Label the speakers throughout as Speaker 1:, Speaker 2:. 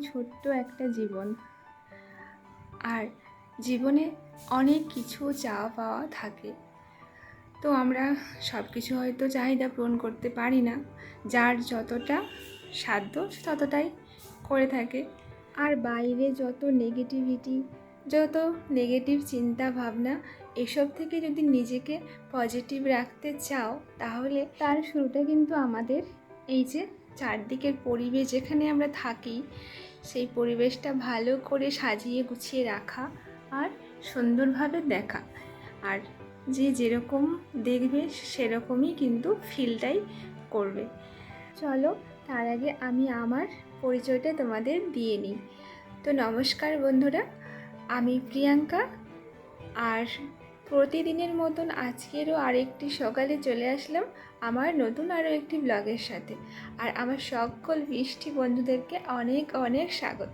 Speaker 1: ছোট্ট একটা জীবন। আর জীবনে অনেক কিছু চাওয়া পাওয়া থাকে। তো আমরা সব কিছু হয়তো চাহিদা পূরণ করতে পারি না। যার যতটা সাধ্য ততটাই করে থাকে। আর বাইরে যত নেগেটিভিটি যত নেগেটিভ চিন্তা ভাবনা এসব থেকে যদি নিজেকে পজিটিভ রাখতে চাও, তাহলে তার শুরুটা কিন্তু আমাদের এই যে চারদিকের পরিবেশ যেখানে আমরা থাকি, সেই পরিবেশটা ভালো করে সাজিয়ে গুছিয়ে রাখা আর সুন্দরভাবে দেখা। আর যে যেরকম দেখবে, সেরকমই কিন্তু ফিলটাই করবে। চলো, তার আগে আমি আমার পরিচয়টা তোমাদের দিয়ে নিই। তো নমস্কার বন্ধুরা, আমি প্রিয়াঙ্কা। আর প্রতিদিনের মতন আজকেরও আরেকটি সকালে চলে আসলাম আমার নতুন আরও একটি ব্লগের সাথে। আর আমার সকল বৃষ্টি বন্ধুদেরকে অনেক অনেক স্বাগত।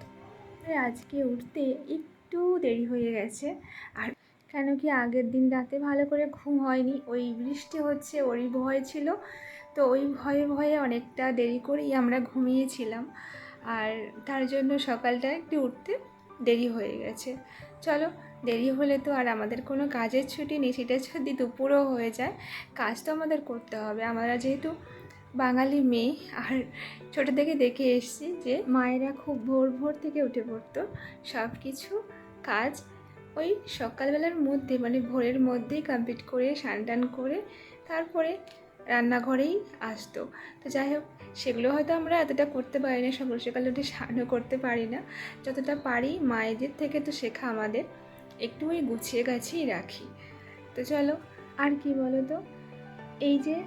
Speaker 1: আজকে উঠতে একটু দেরি হয়ে গেছে। আর কেন কি আগের দিন রাতে ভালো করে ঘুম হয়নি, ওই বৃষ্টি হচ্ছে, ওরই ভয় ছিল। তো ওই ভয়ে ভয়ে অনেকটা দেরি করেই আমরা ঘুমিয়েছিলাম। আর তার জন্য সকালটা একটু উঠতে দেরি হয়ে গেছে। চলো দেরি হলে তো আর আমাদের কোনো কাজের ছুটি নেই, সেটা যদি দুপুরও হয়ে যায়, কাজ তো আমাদের করতে হবে। আমরা যেহেতু বাঙালি মেয়ে, আর ছোটো থেকে দেখে এসেছি যে মায়েরা খুব ভোর ভোর থেকে উঠে পড়তো। সব কিছু কাজ ওই সকালবেলার মধ্যে মানে ভোরের মধ্যেই কমপ্লিট করে টান করে, তারপরে রান্নাঘরেই আসতো। তো যাই হোক, সেগুলো হয়তো আমরা এতটা করতে পারি না, সকাল সকাল উঠে স্নানও করতে পারি না। যতটা পারি মায়েদের থেকে তো শেখা আমাদের। একটু ওই গুছিয়ে গাছিয়ে রাখি। তো চলো, আর কি বলো তো এই যে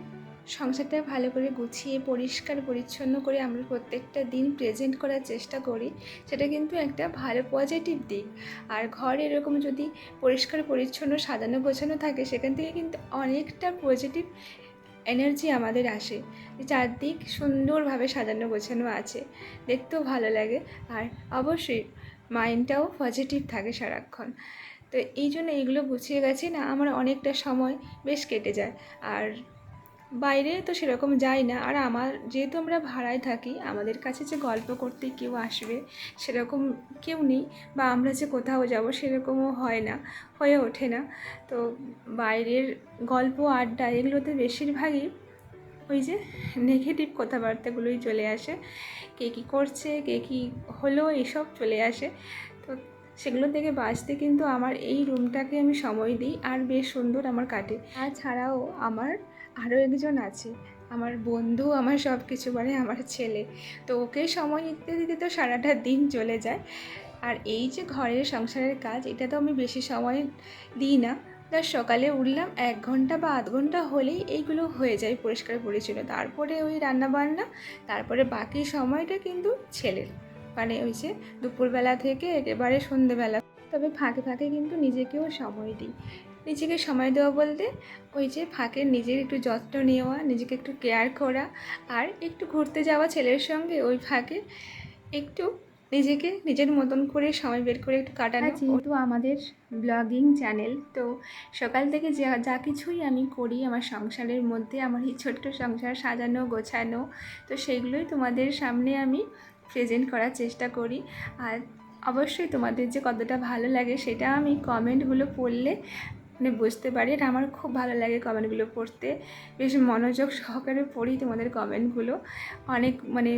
Speaker 1: সংসারটা ভালো করে গুছিয়ে, পরিষ্কার, পরিচ্ছন্ন করে আমরা প্রত্যেকটা দিন প্রেজেন্ট করার চেষ্টা করি, সেটা কিন্তু একটা ভালো পজিটিভ দিক। আর ঘর এরকম যদি পরিষ্কার, পরিচ্ছন্ন, সাজানো, গোছানো থাকে, সেখান থেকে কিন্তু অনেকটা পজিটিভ এনার্জি আমাদের আসে। চারদিক সুন্দরভাবে সাজানো, গোছানো আছে। দেখতেও ভালো লাগে। আর অবশ্যই মাইন্ডটাও পজিটিভ থাকে সারাক্ষণ। তো এই জন্য এইগুলো গুছিয়ে গেছি না, আমার অনেকটা সময় বেশ কেটে যায়। আর বাইরে তো সেরকম যাই না, আর আমার যেহেতু আমরা ভাড়ায় থাকি, আমাদের কাছে যে গল্প করতে কেউ আসবে সেরকম কেউ নেই, বা আমরা যে কোথাও যাব সেরকমও হয় না, হয়ে ওঠে না। তো বাইরের গল্প, আড্ডা এগুলোতে বেশিরভাগই ওই যে নেগেটিভ কথাবার্তাগুলোই চলে আসে। কে কী করছে, কে কী হলো, এসব চলে আসে। তো সেগুলো থেকে বাঁচতে কিন্তু আমার এই রুমটাকে আমি সময় দিই আর বেশ সুন্দর আমার কাটে। তাছাড়াও আমার আরও একজন আছে, আমার বন্ধু, আমার সব কিছু মানে আমার ছেলে। তো ওকে সময় দিতে দিতে তো সারাটা দিন চলে যায়। আর এই যে ঘরের সংসারের কাজ, এটা তো আমি বেশি সময় দিই না। তার সকালে উঠলাম, এক ঘণ্টা বা আধ ঘণ্টা হলেই এইগুলো হয়ে যায় পরিষ্কার পরিচ্ছন্ন। তারপরে ওই রান্না বান্না তারপরে বাকি সময়টা কিন্তু ছেলের মানে ওই যে দুপুরবেলা থেকে একেবারে সন্ধেবেলা। তবে ফাঁকে ফাঁকে কিন্তু নিজেকেও সময় দিই। নিজেকে সময় দেওয়া বলতে ওই যে ফাঁকে নিজের একটু যত্ন নেওয়া, নিজেকে একটু কেয়ার করা আর একটু ঘুরতে যাওয়া ছেলের সঙ্গে ওই ফাঁকে একটু নিজেকে নিজের মতন করে সময় বের করে একটু কাটানো। যেহেতু আমাদের ব্লগিং চ্যানেল তো সকাল থেকে যা যা কিছুই আমি করি আমার সংসারের মধ্যে, আমার এই ছোট্ট সংসার সাজানো, গোছানো, তো সেইগুলোই তোমাদের সামনে আমি প্রেজেন্ট করার চেষ্টা করি। আর অবশ্যই তোমাদের যে কতটা ভালো লাগে সেটা আমি কমেন্টগুলো পড়লে মানে বুঝতে পারি। আর আমার খুব ভালো লাগে কমেন্টগুলো পড়তে। বেশ মনোযোগ সহকারে পড়ি তোমাদের কমেন্টগুলো অনেক মানে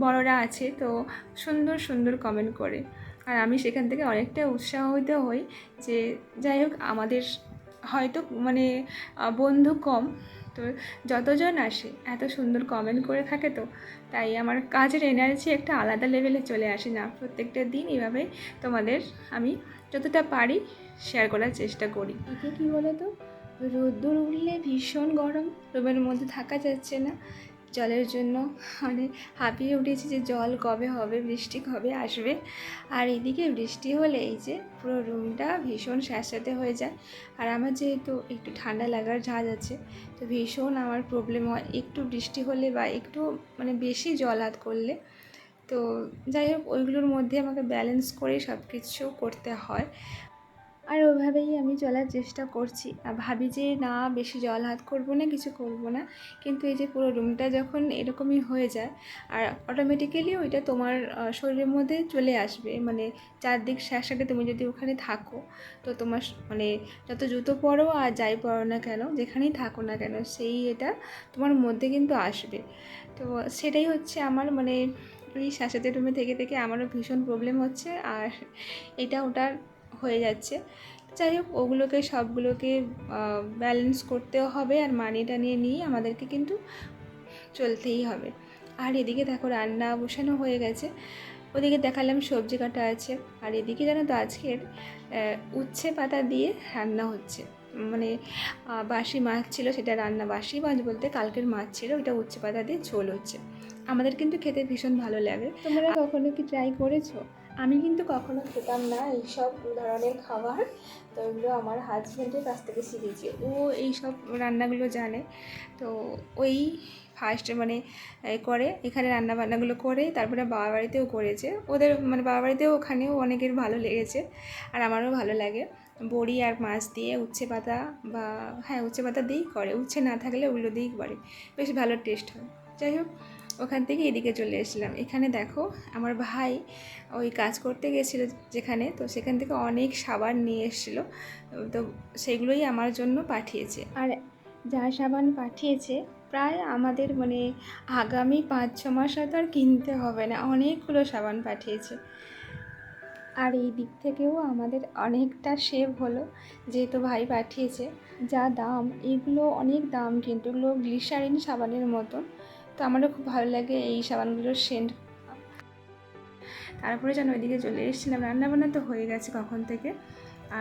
Speaker 1: বড়রা আছে, তো সুন্দর সুন্দর কমেন্ট করে। আর আমি সেখান থেকে অনেকটা উৎসাহিত হই যে, যাই হোক, আমাদের হয়তো মানে বন্ধু কম, তো যতজন আসে, এত সুন্দর কমেন্ট করে থাকে তো, তাই আমার কাজের এনার্জি একটা আলাদা লেভেলে চলে আসে না। প্রত্যেকটা দিন এভাবে তোমাদের আমি যতটা পারি শেয়ার করার চেষ্টা করি। এতে কী বলো তো রোদ্দুর উঠলে ভীষণ গরম, রুমের মধ্যে থাকা যাচ্ছে না। জলের জন্য মানে হাঁপিয়ে উঠেছি যে জল কবে হবে, বৃষ্টি কবে আসবে। আর এদিকে বৃষ্টি হলে এই যে পুরো রুমটা ভীষণ স্যাঁতস্যাঁতে হয়ে যায়। আর আমার যেহেতু একটু ঠান্ডা লাগার ঝাঁজ আছে, তো ভীষণ আমার প্রবলেম হয় একটু বৃষ্টি হলে বা একটু মানে বেশি জল হাত করলে। তো যাই হোক, ওইগুলোর মধ্যে আমাকে ব্যালেন্স করে সব কিছু করতে হয়। আর ওভাবেই আমি চলার চেষ্টা করছি। আর ভাবি যে, না, বেশি জল হাত করব না, কিছু করব না। কিন্তু এই যে পুরো রুমটা যখন এরকমই হয়ে যায়, আর অটোমেটিক্যালি ওইটা তোমার শরীরের মধ্যে চলে আসবে। মানে চারদিক শ্বাসাকে তুমি যদি ওখানে থাকো, তো তোমার মানে যত জুতো পরো আর যাই পরো না কেন, যেখানেই থাকো না কেন, সেই এটা তোমার মধ্যে কিন্তু আসবে। তো সেটাই হচ্ছে আমার মানে এই শ্বাসাতে রুমে থেকে থেকে আমারও ভীষণ প্রবলেম হচ্ছে। আর এটা ওটার হয়ে যাচ্ছে। যাই হোক ওগুলোকে সবগুলোকে ব্যালেন্স করতেও হবে আর মানি টানিয়ে নিয়ে আমাদেরকে কিন্তু চলতেই হবে। আর এদিকে দেখো রান্না বসানো হয়ে গেছে। ওদিকে দেখালাম সবজি কাটা আছে। আর এদিকে জানো তো আজকের উচ্ছে পাতা দিয়ে রান্না হচ্ছে। মানে বাসি মাছ ছিল সেটা রান্না বাসি মাছ বলতে কালকের মাছ ছিল ওইটা উচ্ছে পাতা দিয়ে ঝোল হচ্ছে। আমাদের কিন্তু খেতে ভীষণ ভালো লাগে। তোমরা কখনো কি ট্রাই করেছ? আমি কিন্তু কখনো খেতাম না এইসব ধরনের খাবার। তো এগুলো আমার হাজব্যান্ডের কাছ থেকে শিখেছি। ও এইসব রান্নাগুলো জানে। তো ওই ফার্স্ট মানে করে, এখানে রান্না বান্নাগুলো করে, তারপরে বাবা বাড়িতেও করেছে। ওদের মানে বাবা বাড়িতেও ওখানেও অনেকের ভালো লেগেছে আর আমারও ভালো লাগে। বড়ি আর মাছ দিয়ে উচ্ছে পাতা বা হ্যাঁ উচ্ছে পাতা দিয়েই করে। উচ্ছে না থাকলে ওগুলো দিয়েই করে। বেশ ভালো টেস্ট হয়। যাই হোক ওখান থেকে এদিকে চলে এসেছিলাম। এখানে দেখো আমার ভাই ওই কাজ করতে গেছিল যেখানে, তো সেখান থেকে অনেক সাবান নিয়ে এসেছিল। তো সেগুলোই আমার জন্য পাঠিয়েছে। আর যা সাবান পাঠিয়েছে, প্রায় আমাদের মানে আগামী পাঁচ, ছ মাস হয়তো আর কিনতে হবে না, অনেকগুলো সাবান পাঠিয়েছে। আর এই দিক থেকেও আমাদের অনেকটা সেভ হলো, যেহেতু ভাই পাঠিয়েছে। যা দাম, এগুলো অনেক দাম কিন্তু এগুলো গ্লিসারিন সাবানের মতন। তো আমারও খুব ভালো লাগে এই সাবানগুলোর সেন্ট তারপরে যেন ওইদিকে চলে এসেছিলাম, রান্নাবান্না তো হয়ে গেছে কখন থেকে।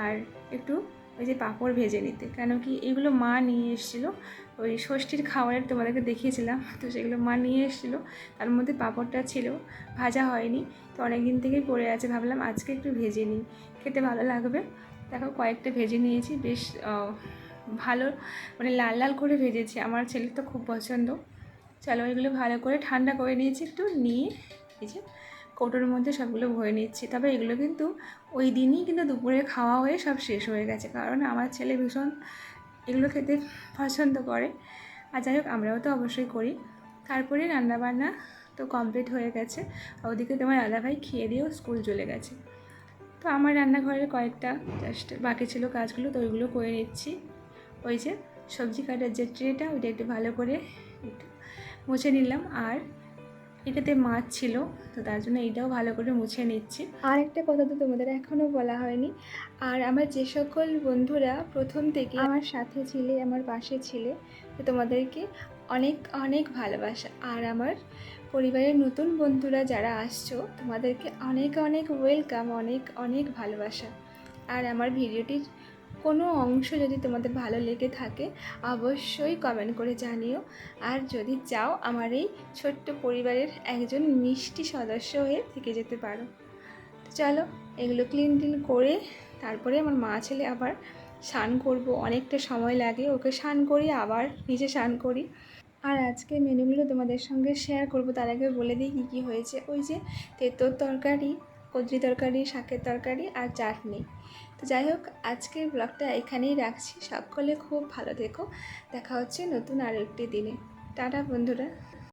Speaker 1: আর একটু ওই যে পাঁপড় ভেজে নিতে, কেন কি এগুলো মা নিয়ে এসেছিল। ওই ষষ্ঠীর খাবারের তোমাদেরকে দেখিয়েছিলাম, তো সেগুলো মা নিয়ে এসেছিল। তার মধ্যে পাঁপড়টা ছিল, ভাজা হয়নি, তো অনেক দিন থেকেই পড়ে আছে। ভাবলাম আজকে একটু ভেজে নিই, খেতে ভালো লাগবে। দেখো কয়েকটা ভেজে নিয়েছি, বেশ ভালো মানে লাল লাল করে ভেজেছি। আমার ছেলের তো খুব পছন্দ। চলো এগুলো ভালো করে ঠান্ডা করে নিয়েছি, একটু নিয়ে এই যে কৌটোর মধ্যে সবগুলো ভরে নিচ্ছি। তবে এগুলো কিন্তু ওই দিনই কিন্তু দুপুরে খাওয়া হয়ে সব শেষ হয়ে গেছে, কারণ আমার ছেলে ভীষণ এগুলো খেতে পছন্দ করে। আর যাই হোক, আমরাও তো অবশ্যই করি। তারপরে রান্নাবান্না তো কমপ্লিট হয়ে গেছে। ওদিকে তোমার দাদাভাই খেয়ে দিয়েও স্কুল চলে গেছে। তো আমার রান্নাঘরের কয়েকটা জাস্ট বাকি ছিল কাজগুলো, তো ওইগুলো করে নিচ্ছি। ওই যে সবজি কাটার যে ট্রেটা, ওইটা একটু ভালো করে একটু মুছে নিলাম আর এটাতে মাছ ছিল, তো তার জন্য এইটাও ভালো করে মুছে নিচ্ছি। আর একটা কথা তো তোমাদের এখনও বলা হয়নি, আর আমার যে সকল বন্ধুরা প্রথম থেকে আমার সাথে ছিলে, আমার পাশে ছিলে, তো তোমাদেরকে অনেক অনেক ভালোবাসা। আর আমার পরিবারের নতুন বন্ধুরা যারা আসছো, তোমাদেরকে অনেক অনেক ওয়েলকাম অনেক অনেক ভালোবাসা। আর আমার ভিডিওটির কোনো অংশ যদি তোমাদের ভালো লেগে থাকে, অবশ্যই কমেন্ট করে জানিও। আর যদি চাও আমার এই ছোট্ট পরিবারের একজন মিষ্টি সদস্য হয়ে থেকে যেতে পারো। তো চলো, এগুলো ক্লিন টিন করে তারপরে আমার মা ছেলে আবার স্নান করব। অনেকটা সময় লাগে, ওকে স্নান করি, আবার নিজে স্নান করি। আর আজকে মেনুগুলো তোমাদের সঙ্গে শেয়ার করব। তার আগে বলে দিই কী কী হয়েছে। ওই যে তেঁতোর তরকারি কদ্রি তরকারি, শাকের তরকারি আর চাটনি। তো যাই হোক, আজকের ব্লগটা এখানেই রাখছি। সকলে খুব ভালো থেকো। দেখা হচ্ছে নতুন আরও একটি দিনে। টাটা বন্ধুরা।